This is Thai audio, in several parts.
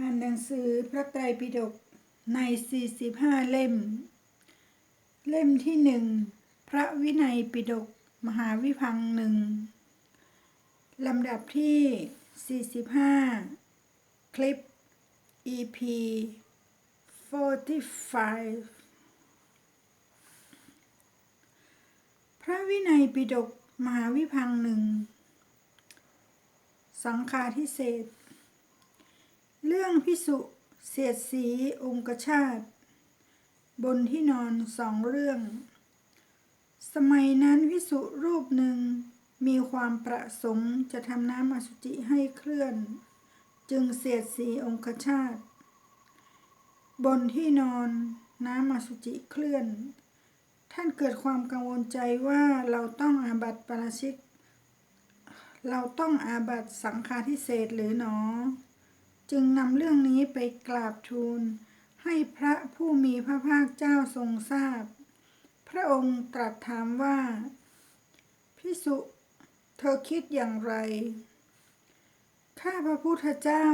อ่านหนังสือพระไตรปิฎกใน 45 เล่ม เล่มที่หนึ่งพระวินัยปิฎกมหาวิพังหนึ่งลำดับที่ 45 คลิป EP 45 พระวินัยปิฎกมหาวิพังหนึ่ง สังฆาทิเศษ เรื่องพิสุเสียดสีองคชาติ บนที่นอนสองเรื่อง สมัยนั้นพิสุรูปหนึ่งมีความประสงค์จะทำน้ำอสุจิให้เคลื่อน จึงเสียดสีองคชาติ บนที่นอนน้ำอสุจิเคลื่อน ท่านเกิดความกังวลใจว่าเราต้องอาบัติปาราชิก เราต้องอาบัติสังฆาทิเศษหรือหนอ จึงนำเรื่องนี้ไปกราบทูล ให้พระผู้มีพระภาคเจ้าทรงทราบพระองค์ตรัสถามว่าพิสุเธอคิดอย่างไร ข้าพระพุทธเจ้า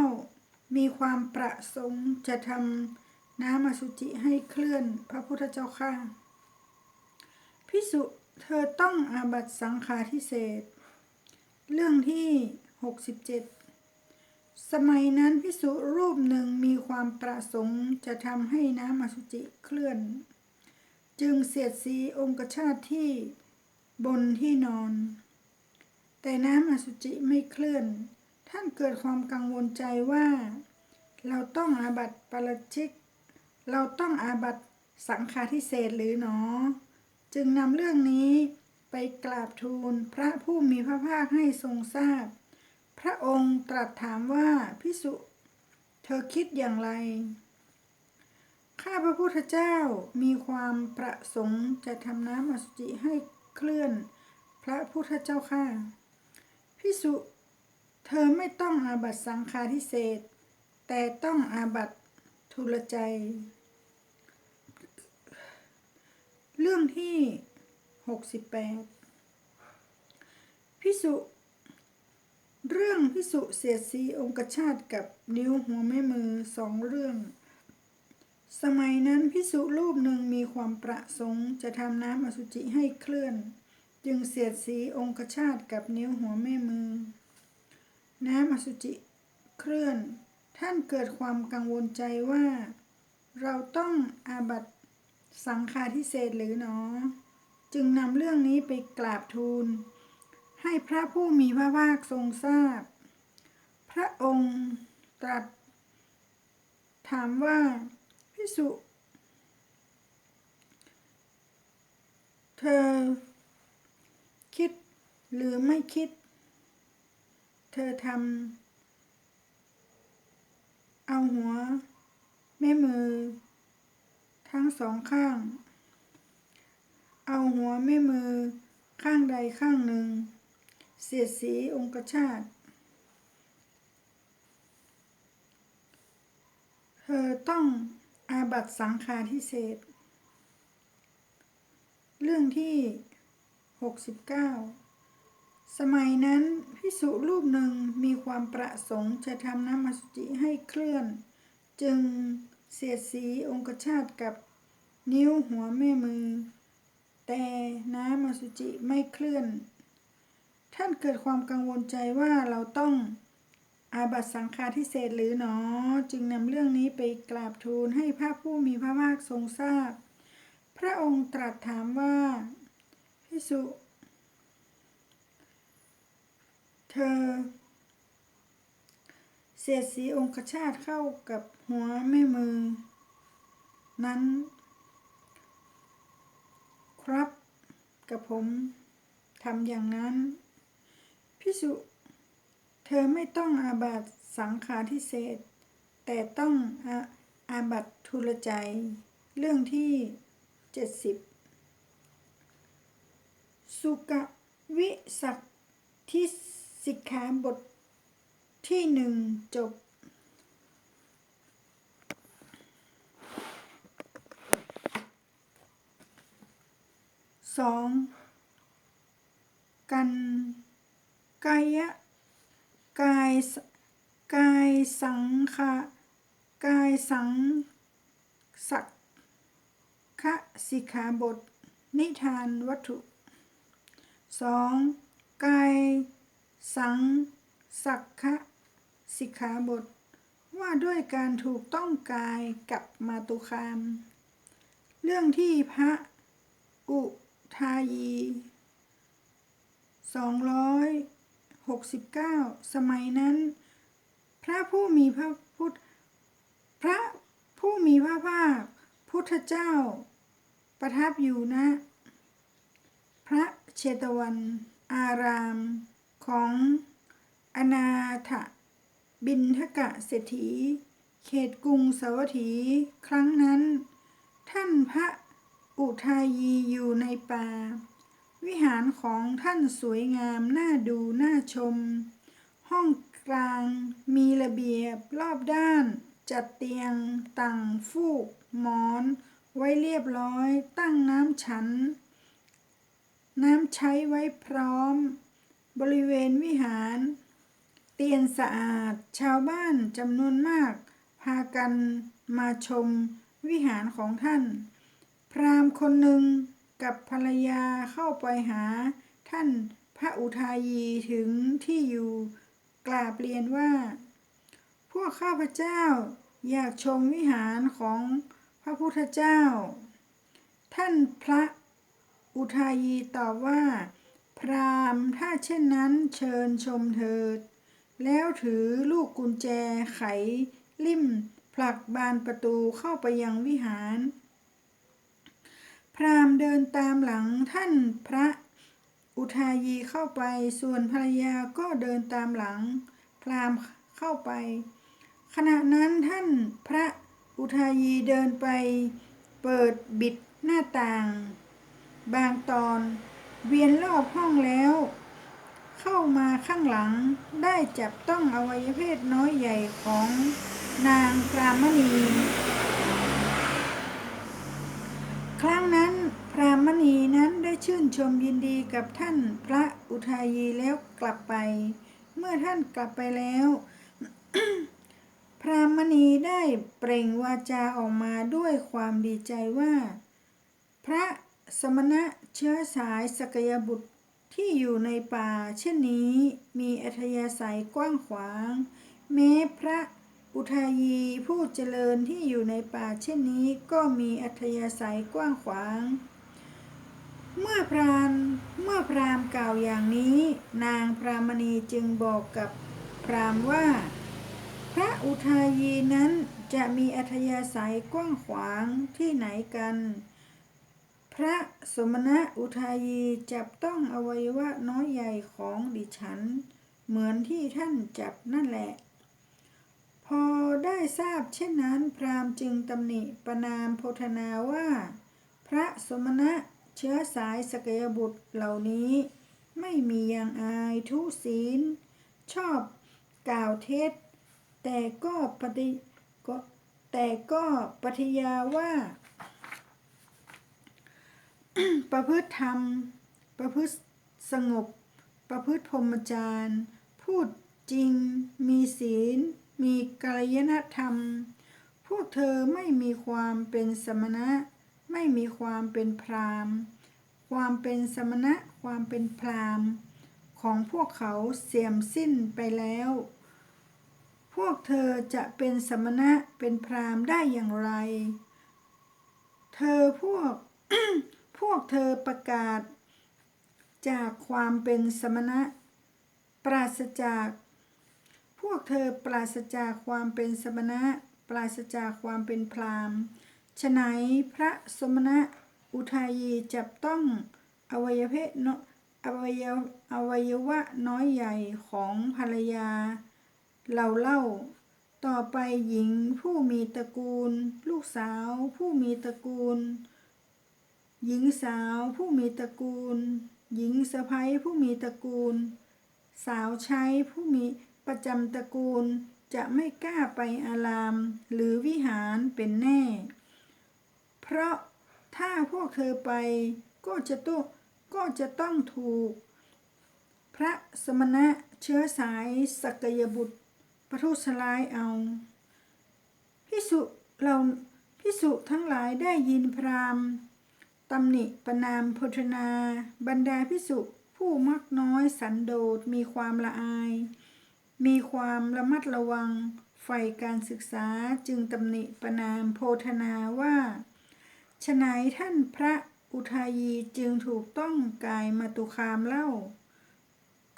มีความประสงค์จะทำน้ำอสุจิให้เคลื่อนพระพุทธเจ้าข้าพิสุเธอต้องอาบัตสังฆาทิเศษ เรื่องที่ 67 สมัยนั้นพิสุรูปหนึ่งมีความประสงค์จะทำให้น้ำอสุจิเคลื่อน จึงเสียดสีองคชาติที่บนที่นอน แต่น้ำอสุจิไม่เคลื่อน ท่านเกิดความกังวลใจว่า เราต้องอาบัติปราชิก เราต้องอาบัติสังฆาทิเศษหรือหนอ จึงนำเรื่องนี้ไปกราบทูลพระผู้มีพระภาคให้ทรงทราบพ ระองค์ตรัสถามว่าพิสุเธอคิดอย่างไร ข้าพระพุทธเจ้ามีความประสงค์จะทำน้ำอสุจิให้เคลื่อน พระพุทธเจ้าข้าพิสุ เธอไม่ต้องอาบัตสังฆาทิเศษ แต่ต้องอาบัตทุลใจ เรื่องที่ 68พิสุ เรื่องพิสุเสียดสีองคชาตกับนิ้วหัวแม่มือสองเรื่อง สมัยนั้นพิสุรูปหนึ่งมีความประสงค์จะทำน้ำอสุจิให้เคลื่อน จึงเสียดสีองคชาตกับนิ้วหัวแม่มือ น้ำอสุจิเคลื่อน ท่านเกิดความกังวลใจว่า เราต้องอาบัตสังฆาทิเศษหรือหนอ จึงนำเรื่องนี้ไปกราบทูล ให้พระผู้มีพระภาคทรงทราบพระองค์ตรัส ถามว่าพิสุ เธอ คิดหรือไม่คิด เธอทำเอาหัว แม่มือ ทั้งสองข้าง เอาหัวแม่มือข้างใดข้างหนึ่ง เสียดสีองคชาตเธอต้องอาบัตสังฆาทิเศษ เรื่องที่69สมัยนั้นพิสุรูปหนึ่งมีความประสงค์จะทำน้ำอสุจิให้เคลื่อน จึงเสียดสีองคชาตกับนิ้วหัวแม่มือ แต่น้ำอสุจิไม่เคลื่อน ท่านเกิดความกังวลใจว่าเราต้องอาบัตสังฆาทิเศษหรือหนอ จึงนำเรื่องนี้ไปกราบทูลให้พระผู้มีพระภาคทรงทราบพระองค์ตรัสถามว่าพิสุ เธอ เสียดสีองคชาตเข้ากับหัวแม่มือ นั้น ครับกับผมทำอย่างนั้น พิสุ เธอไม่ต้องอาบัตสังฆาทิเศษ แต่ต้องอาอาบัตทุลใจ เรื่องที่70สุกวิสัตทิสิกขาบทที่หนึ่งจบสองกัน กายะกายกายสังฆะกายสังสักขะสิกขาบท นิทานวัตถุ 2. กายสังสักขะสิกขาบท ว่าด้วยการถูกต้องกายกับมาตุคาม เรื่องที่พระอุทายี 69 สมัยนั้น พระผู้มีพระพุทธพระผู้มีพระภาคพุทธเจ้า ประทับอยู่ณพระเชตวันอารามของอนาถบินทกะเศรษฐี เขตกรุงสวัตถีครั้งนั้น ท่านพระอุทายีอยู่ในป่า วิหารของท่านสวยงามน่าดูน่าชม ห้องกลางมีระเบียบรอบด้าน จัดเตียงต่างฟูกหมอน ไว้เรียบร้อยตั้งน้ำฉัน น้ำใช้ไว้พร้อม บริเวณวิหาร เตียนสะอาดชาวบ้านจำนวนมาก พากันมาชมวิหารของท่าน พราหมณ์คนหนึ่ง กับภรรยาเข้าไปหา ท่านพระอุทายีถึงที่อยู่กราบเรียนว่า พวกข้าพเจ้าอยากชมวิหารของพระพุทธเจ้า ท่านพระอุทายีตอบว่า พรามถ้าเช่นนั้นเชิญชมเถิด แล้วถือลูกกุญแจไขลิ่มผลักบานประตูเข้าไปยังวิหาร พราหมณ์เดินตามหลังท่านพระอุทายีเข้าไป ส่วนภรรยาก็เดินตามหลัง พราหมณ์เข้าไป ขณะนั้นท่านพระอุทายีเดินไป เปิดบิดหน้าต่าง บางตอน เวียนรอบห้องแล้ว เข้ามาข้างหลังได้จับต้องอวัยเพศน้อยใหญ่ของนางพรามณี ครั้งนั้น หีนั้นได้ชื่นชมยินดีกับท่านพระอุทายีแล้วกลับไป เมื่อท่านกลับไปแล้ว พรามณีได้เปล่งวาจาออกมาด้วยความดีใจว่า พระสมณะเชื้อสายสกยบุตรที่อยู่ในป่า เช่นนี้มีอัธยาศัยกว้างขวาง แม้พระอุทายีผู้เจริญที่อยู่ในป่าเช่นนี้ก็มีอัธยาศัยกว้างขวาง เมื่อพรานเมื่อพรามกล่าวอย่างนี้ นางพรามณีจึงบอกกับพรามว่า พระอุทายีนั้นจะมีอัธยาศัยกว้างขวางที่ไหนกัน พระสมณะอุทายีจับต้องอวัยวะน้อยใหญ่ของดิฉัน เหมือนที่ท่านจับนั่นแหละ พอได้ทราบเช่นนั้น พรามจึงตำหนิประนามโพธนาว่า พระสมณะ เชื้อสายสกยบุตรเหล่านี้ ไม่มีอย่างอายทุศีล ชอบกล่าวเท็จ แต่ก็ปฏิก็แต่ก็ปฏิญาว่า ประพฤติธรรม ประพฤติสงบ ประพฤติพรหมจรรย์พูดจริง มีศีล มีกัลยาณธรรม พวกเธอไม่มีความเป็นสมณะ ไม่มีความเป็นพราหมณ์ ความเป็นสมณะความเป็นพราหมณ์ ของพวกเขาเสื่อมสิ้นไปแล้ว พวกเธอจะเป็นสมณะเป็นพราหมณ์ได้อย่างไร เธอพวกพวกเธอประกาศ จากความเป็นสมณะ ปราศจาก พวกเธอปราศจากความเป็นสมณะ ปราศจากความเป็นพราหมณ์ฉะไหนพระสมณะ อุทายีจับต้องอวัยวะเพศนอวัยวอวัยวะน้อยใหญ่ของภรรยาเราเล่า ต่อไปหญิงผู้มีตระกูล ลูกสาวผู้มีตระกูล หญิงสาวผู้มีตระกูล หญิงสะใภ้ผู้มีตระกูล สาวใช้ผู้มีประจำตระกูลจะไม่กล้าไปอารามหรือวิหารเป็นแน่ เพราะ ถ้าพวกเธอไปก็จะต้องก็จะต้องถูก พระสมณะเชื้อสายสกยบุตรประทุษร้ายเอาพิสุเราพิสุทั้งหลายได้ยินพราหมณ์ตำหนิประนามโพธนา บรรดาพิสุผู้มักน้อยสันโดษมีความละอาย มีความระมัดระวังใฝ่การศึกษาจึงตำหนิประนามโพธนาว่า ฉนัยท่านพระอุทายีจึงถูกต้องกายมาตุคามเล่า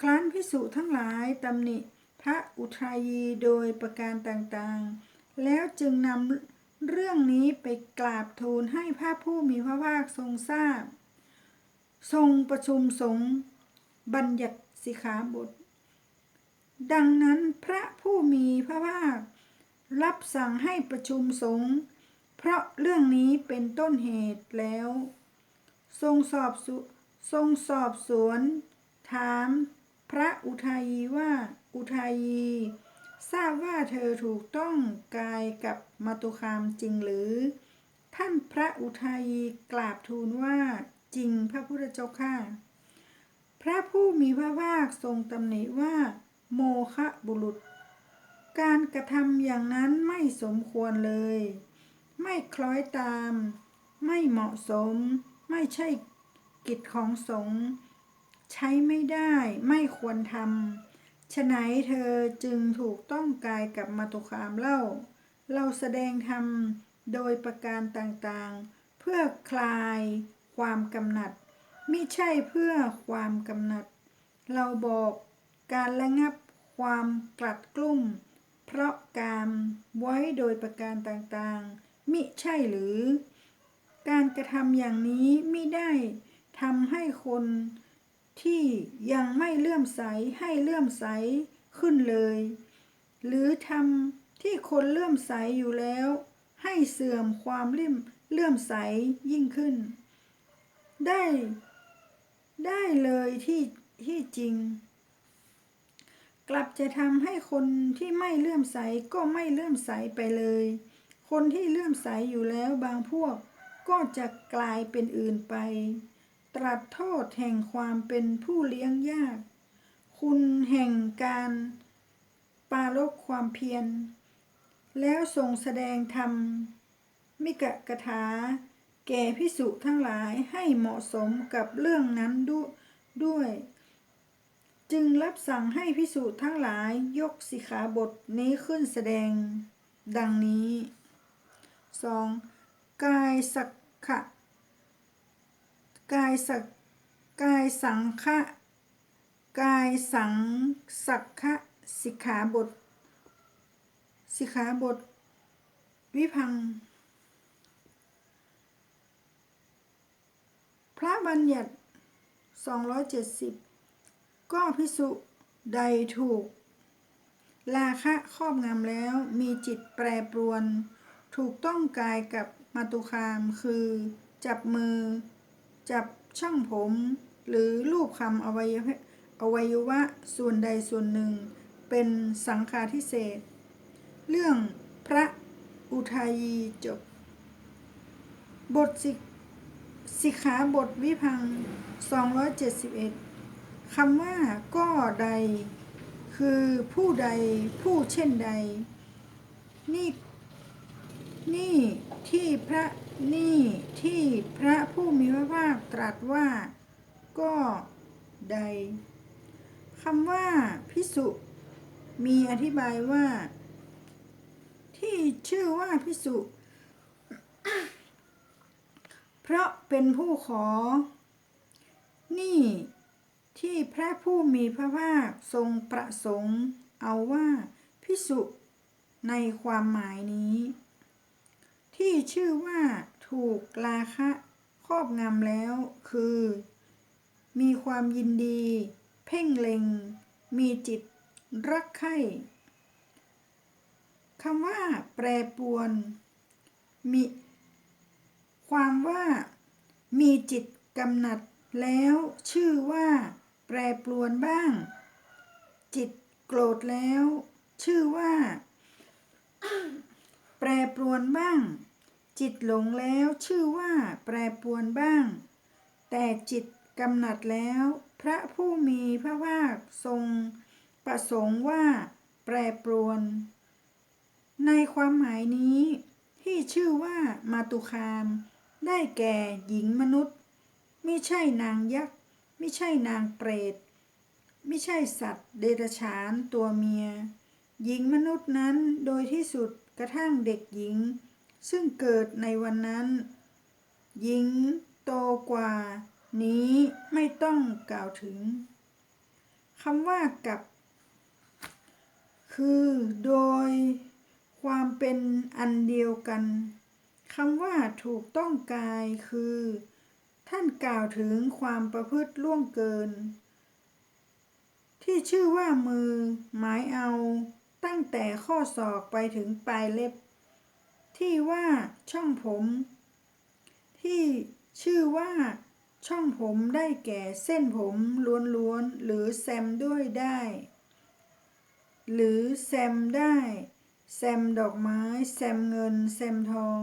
ครั้นพิสุทั้งหลายตำหนิพระอุทายีโดยประการต่างๆ แล้วจึงนำเรื่องนี้ไปกราบทูลให้พระผู้มีพระภาคทรงทราบ ทรงประชุมสงฆ์บัญญัติสิกขาบท ดังนั้นพระผู้มีพระภาครับสั่งให้ประชุมสงฆ์ ราะเรื่องนี้เป็นต้นเหตุแล้ว ทรงสอบสทรงสอบสวน ถาม พระอุทายีว่าอุทายีทราบว่าเธอถูกต้องกายกับมาตุคามจริงหรือ ท่านพระอุทายีกราบทูลว่าจริงพระพุทธเจ้าข้าพระผู้มีพระภาคทรงตำหนิว่า โมคะบุรุษ การกระทำอย่างนั้นไม่สมควรเลย ไม่คล้อยตาม ไม่เหมาะสม ไม่ใช่กิจของสงฆ์ใช้ไม่ได้ไม่ควรทำฉะไหนเธอจึงถูกต้องกายกับมาตุคามเล่า เราแสดงธรรมโดยประการต่างๆ เพื่อคลายความกำหนัดมิใช่เพื่อความกำหนัด เราบอกการระงับความกลัดกลุ้มเพราะการไว้โดยประการต่างๆ มิใช่หรือ การกระทำอย่างนี้มิได้ทำให้คนที่ยังไม่เลื่อมใสให้เลื่อมใสขึ้นเลย หรือทำที่คนเลื่อมใสอยู่แล้ว ให้เสื่อมความเลื่อมเลื่อมใสยิ่งขึ้น ได้ ได้เลยที่ที่จริง กลับจะทำให้คนที่ไม่เลื่อมใสก็ไม่เลื่อมใสไปเลย คนที่เลื่อมใสอยู่แล้วบางพวกก็จะกลายเป็นอื่นไป ตรัสโทษแห่งความเป็นผู้เลี้ยงยาก คุณแห่งการปารบความเพียร แล้วทรงแสดงธรรม มิกะกถา แก่พิสุทั้งหลายให้เหมาะสมกับเรื่องนั้นด้วย จึงรับสั่งให้พิสุทั้งหลายยกสิขาบทนี้ขึ้นแสดงดังนี้ 2. กายสักขะกายสักกายสังฆะกายสังสักขะสิกขาบท สิกขาบท วิพัง พระบัญญัติ 270 ก็พิสุใดถูก ราคะครอบงำแล้วมีจิตแปรปรวน ถูกต้องกายกับมาตุคามคือ จับมือ จับช่องผม หรือรูปคำอวัยวะอวัยวะส่วนใดส่วนหนึ่ง เป็นสังฆาทิเศษ เรื่องพระอุทายีจบ บทสิกสิขาบทวิพัง 271คำว่าก็ใด คือผู้ใดผู้เช่นใด นี่ นี่ที่พระนี่ที่พระผู้มีพระภาคตรัสว่า ก็ใดคำว่าพิสุมีอธิบายว่า ที่ชื่อว่าพิสุเพราะเป็นผู้ขอ นี่ที่พระผู้มีพระภาคทรงประสงค์ เอาว่าพิสุในความหมายนี้ ที่ชื่อว่าถูกราคะครอบงำแล้วคือ มีความยินดี เพ่งเล็ง มีจิตรักใคร่คำว่า แปรปรวน มี ความว่า มีจิตกำหนัดแล้วชื่อว่า แปรปรวนบ้าง จิตโกรธแล้ว ชื่อว่า แปรปรวนบ้าง จิตหลงแล้วชื่อว่าแปรปรวนบ้าง แต่จิตกำหนัดแล้ว พระผู้มีพระภาคทรง ประสงค์ว่า แปรปรวน ในความหมายนี้ ที่ชื่อว่ามาตุคาม ได้แก่หญิงมนุษย์ ไม่ใช่นางยักษ์ไม่ใช่นางเปรตไม่ใช่สัตว์เดรัจฉานตัวเมีย หญิงมนุษย์นั้นโดยที่สุดกระทั่งเด็กหญิง ซึ่งเกิดในวันนั้น หญิงโตกว่า นี้ไม่ต้องกล่าวถึงคำว่ากับ คือโดยความเป็นอันเดียวกันคำว่าถูกต้องกายคือ ท่านกล่าวถึงความประพฤติล่วงเกิน ที่ชื่อว่ามือ หมายเอาตั้งแต่ข้อศอกไปถึงปลายเล็บ ที่ว่าช่องผม ที่ชื่อว่าช่องผมได้แก่เส้นผมล้วนๆหรือแซมด้วยได้ หรือแซมได้ แซมดอกไม้ แซมเงิน แซมทอง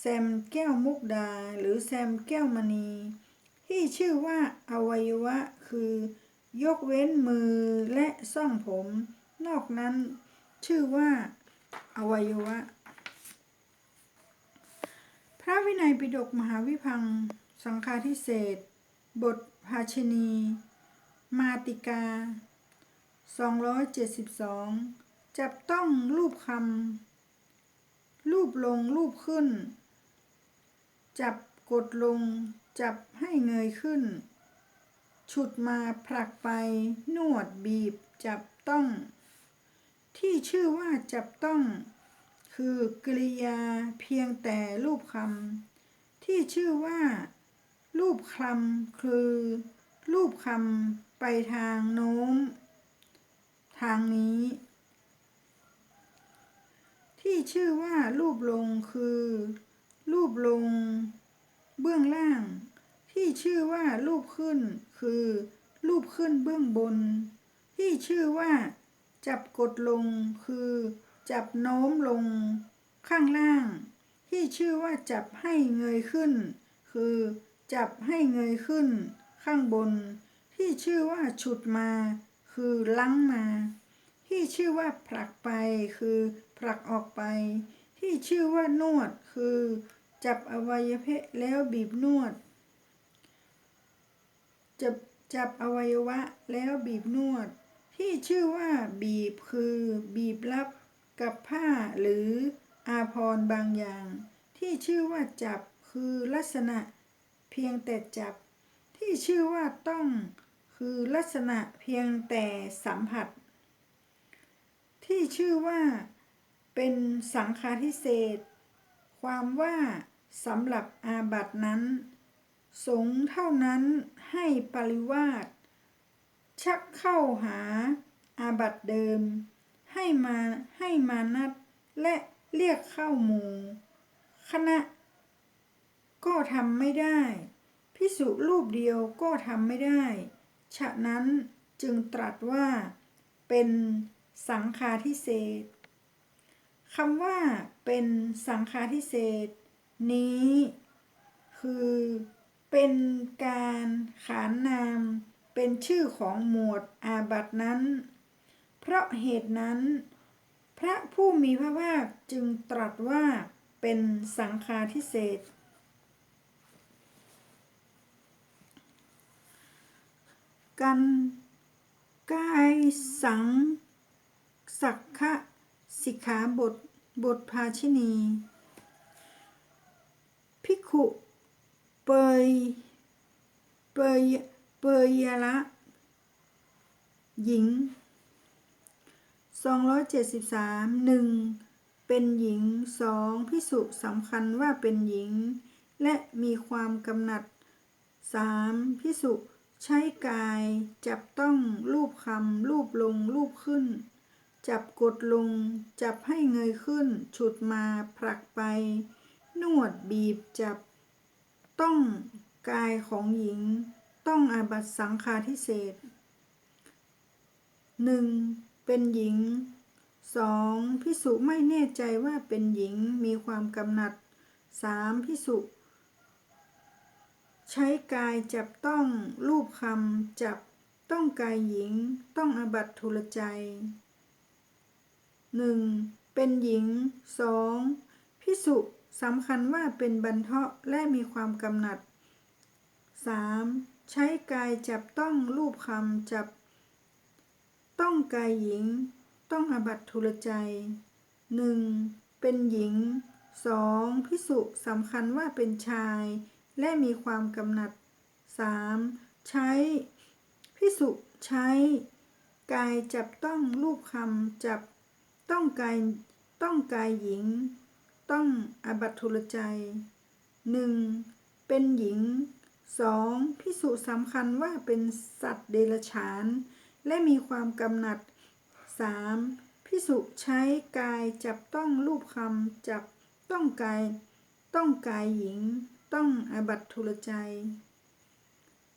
แซมแก้วมุกดา หรือแซมแก้วมณี ที่ชื่อว่าอวัยวะคือ ยกเว้นมือและซ่องผม นอกนั้นชื่อว่า อวัยวะ ระวินัยปิฎกมหาวิพัง สังฆาทิเศษ บทภาชนี มาติกา 272 จับต้องรูปคำรูปลงรูปขึ้น จับกดลง จับให้เงยขึ้น ฉุดมาผลักไป นวดบีบ จับต้อง ที่ชื่อว่าจับต้อง คือกริยาเพียงแต่รูปคำที่ชื่อว่า รูปคำคือ รูปคำไปทางโน้ม ทางนี้ ที่ชื่อว่า รูปลงคือ รูปลง เบื้องล่าง ที่ชื่อว่า รูปขึ้น คือ รูปขึ้นเบื้องบน ที่ชื่อว่า จับกดลงคือ จับโน้มลงข้างล่าง ที่ชื่อว่าจับให้เงยขึ้น คือจับให้เงยขึ้น ข้างบน ที่ชื่อว่าฉุดมา คือลังมา ที่ชื่อว่าผลักไป คือผลักออกไป ที่ชื่อว่านวด คือ จับอวัยวะแล้วบีบนวด จับจับอวัยวะแล้วบีบนวด ที่ชื่อว่าบีบคือ บีบรับ กับผ้าหรืออาภรบางอย่าง ที่ชื่อว่าจับคือลักษณะเพียงแต่จับ ที่ชื่อว่าต้องคือลักษณะเพียงแต่สัมผัส ที่ชื่อว่าเป็นสังฆาทิเศษ ความว่าสำหรับอาบัตินั้น สงเท่านั้นให้ปริวาสชักเข้าหาอาบัติเดิม ให้มาให้มานัดและเรียกเข้าหมู่คณะ ก็ทำไม่ได้ พิสุรูปเดียวก็ทำไม่ได้ ฉะนั้นจึงตรัสว่าเป็นสังฆาทิเศษคำว่าเป็นสังฆาทิเศษนี้ คือเป็นการขานนามเป็นชื่อของหมวดอาบัตินั้น เพราะเหตุนั้น พระผู้มีพระภาคจึงตรัสว่าเป็นสังฆาทิเศษกันกายสัง สักขะสิกขาบทบทภาชินีภิกขุเปยเปยเปยยละ หญิง 273หนึ่งเป็นหญิงสองพิสุสำคัญว่าเป็นหญิง และมีความกำหนัดสามพิสุใช้กายจับต้องรูปคำรูปลงรูปขึ้น จับกดลง จับให้เงยขึ้น ฉุดมาผลักไป นวดบีบจับ ต้องกายของหญิง ต้องอาบัตสังฆาทิเศษหนึ่ง เป็นหญิงสองพิสุไม่แน่ใจว่าเป็นหญิงมีความกำหนัดสามพิสุใช้กายจับต้องรูปคำจับต้องกายหญิง ต้องอบัตทุลใจหนึ่งเป็นหญิงสองพิสุสำคัญว่าเป็นบรรเทาะและมีความกำหนัดสามใช้กายจับต้องรูปคำจับ ต้องกายหญิง ต้องอาบัตทุลใจหนึ่งเป็นหญิงสองพิสุสำคัญว่าเป็นชาย และมีความกำหนัดสามใช้พิสุใช้ กายจับต้องรูปคำจับต้องกายต้องกายหญิง ต้องอาบัตทุลใจหนึ่งเป็นหญิงสองพิสุสำคัญว่าเป็นสัตว์เดรัจฉาน และมีความกำหนัดสามพิสุใช้กายจับต้องรูปคำจับต้องกาย ต้องกายหญิง ต้องอาบัตทุลใจ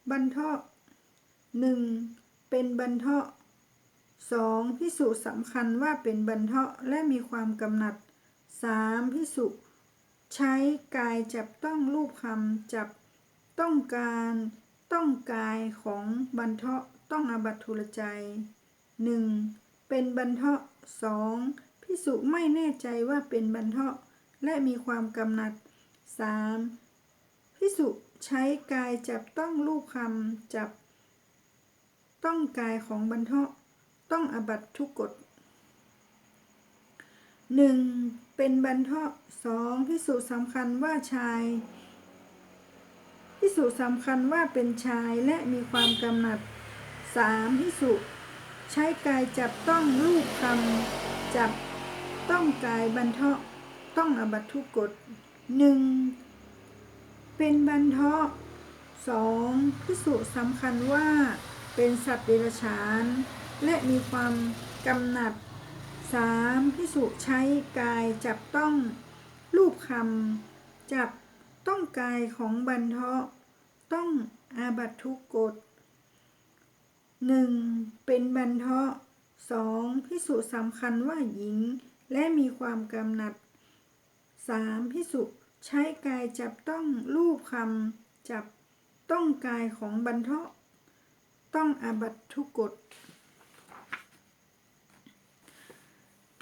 บรรเทาะหนึ่งเป็นบรรเทาะสองพิสุสำคัญว่าเป็นบรรเทาะและมีความกำหนัดสามพิสุใช้กายจับต้องรูปคำจับต้องการ ต้องกายของบรรเทาะ ต้องอาบัตทุลใจหนึ่งเป็นบรรเทาะสองพิสุไม่แน่ใจว่าเป็นบรรเทาะ และมีความกำหนัดสามพิสุใช้กายจับต้องรูปคำจับ ต้องกายของบรรเทาะ ต้องอาบัตทุกกฎหนึ่งเป็นบรรเทาะสองพิสุสำคัญว่าชายพิสุสำคัญว่าเป็นชายและมีความกำหนัด สามพิสุใช้กายจับต้องรูปคำจับต้องกายบรรเทาะต้องอบัตทุกกฎหนึ่งเป็นบรรเทาะสองพิสุสำคัญว่าเป็นสัตว์เดรัจฉาน และมีความกำหนัดสามพิสุใช้กายจับต้องรูปคำจับต้องกายของบรรเทาะต้องอาบัตทุกกฎ หนึ่งเป็นบรรเทาะสองพิสุสำคัญว่าหญิง และมีความกำหนัดสามพิสุใช้กายจับต้องรูปคำจับต้องกายของบรรเทาะต้องอาบัตทุกกฎ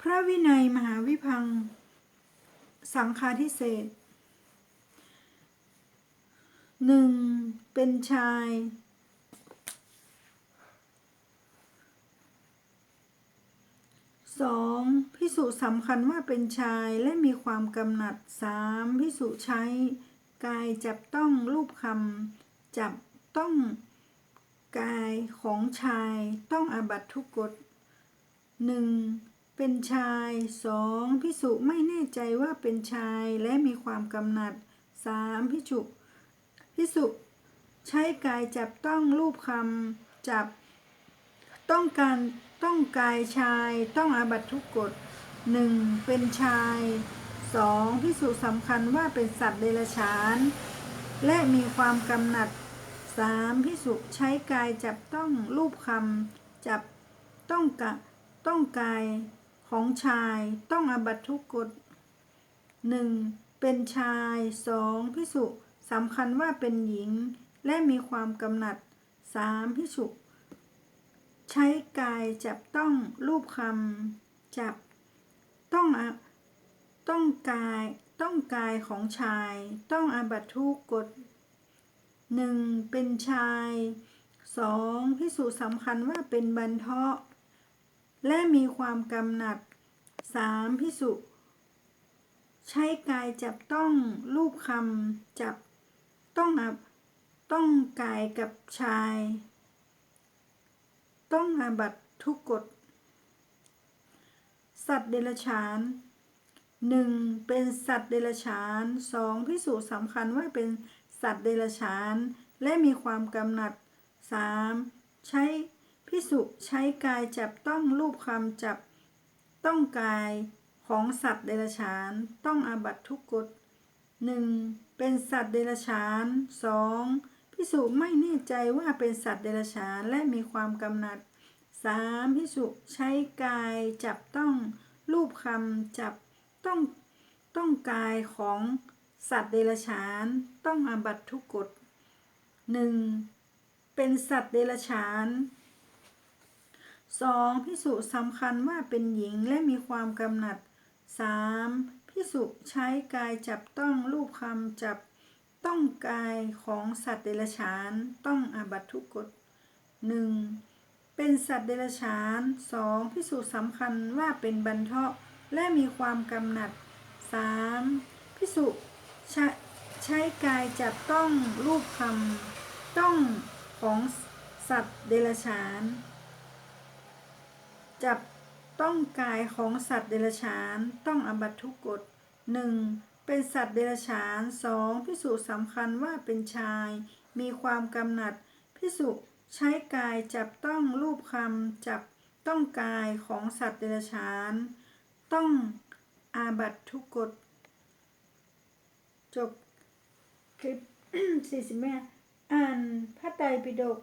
พระวินัยมหาวิพัง สังฆาทิเศษหนึ่งเป็นชาย สองพิสุสำคัญว่าเป็นชายและมีความกำหนัดสามพิสุใช้ กายจับต้องรูปคำจับต้องกายของชายต้องอาบัตทุกกฎหนึ่งเป็นชายสองพิสุไม่แน่ใจว่าเป็นชายและมีความกำหนัดสามพิสุพิสุใช้กายจับต้องรูปคำจับต้องการ ต้องกายชายต้องอาบัตทุกกฎหนึ่งเป็นชายสองพิสุสำคัญว่าเป็นสัตว์เดรัจฉาน และมีความกำหนัดสามพิสุใช้กายจับต้องรูปคำจับต้องกะต้องกายของชายต้องอาบัตทุกกฎหนึ่งเป็นชายสองพิสุสำคัญว่าเป็นหญิง และมีความกำหนัดสามพิสุ ใช้กายจับต้องรูปคำจับต้องต้องกายต้องกายของชาย ต้องอาบัตทุกกฎหนึ่งเป็นชายสองพิสุสำคัญว่าเป็นบรรเทาะ และมีความกำหนัดสามพิสุใช้กายจับต้องรูปคำจับต้องอับต้องกายกับชาย ต้องอาบัตทุกกฎ สัตว์เดรัจฉานหนึ่งเป็นสัตว์เดรัจฉานสองพิสูจน์สำคัญว่าเป็นสัตว์เดรัจฉานและมีความกำหนัดสามใช้พิสุใช้กายจับต้องรูปคำจับต้องกายของสัตว์เดรัจฉานต้องอาบัตทุกกฎหนึ่งเป็นสัตว์เดรัจฉานสอง พิสุไม่แน่ใจว่าเป็นสัตว์เดรัจฉานและมีความกำหนัดสามพิสุใช้กายจับต้องรูปคำจับต้องต้องกายของสัตว์เดรัจฉานต้องอาบัตทุกกฎหนึ่งเป็นสัตว์เดรัจฉานสองพิสุสำคัญว่าเป็นหญิงและมีความกำหนัด 3. พิสุใช้กายจับต้องรูปคำจับ ต้องกายของสัตว์เดรัจฉานต้องอาบัตทุกกฎ 1. เป็นสัตว์เดรัจฉาน 2. พิสูจน์สำคัญว่าเป็นบรรเทาะและมีความกำหนัด 3. พิสุใช้ใช้กายจับต้องรูปคำต้องของสัตว์เดรัจฉาน จับต้องกายของสัตว์เดรัจฉานต้องอบัตทุกกฎ 1. เป็นสัตว์เดรัจฉาน 2. พิสูจน์สำคัญว่าเป็นชาย มีความกำหนัด พิสุใช้กายจับต้องรูปคำจับต้องกายของสัตว์เดรัจฉาน ต้องอาบัตทุกกฎ จบคลิป40แม่อ่านพระไตรปิฎก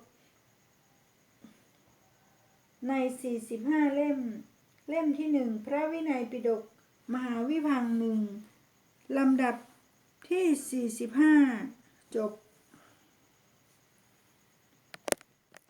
ใน 45 เล่ม เล่มที่หนึ่งพระวินัยปิฎกมหาวิพังหนึ่ง ลำดับที่ 45 จบ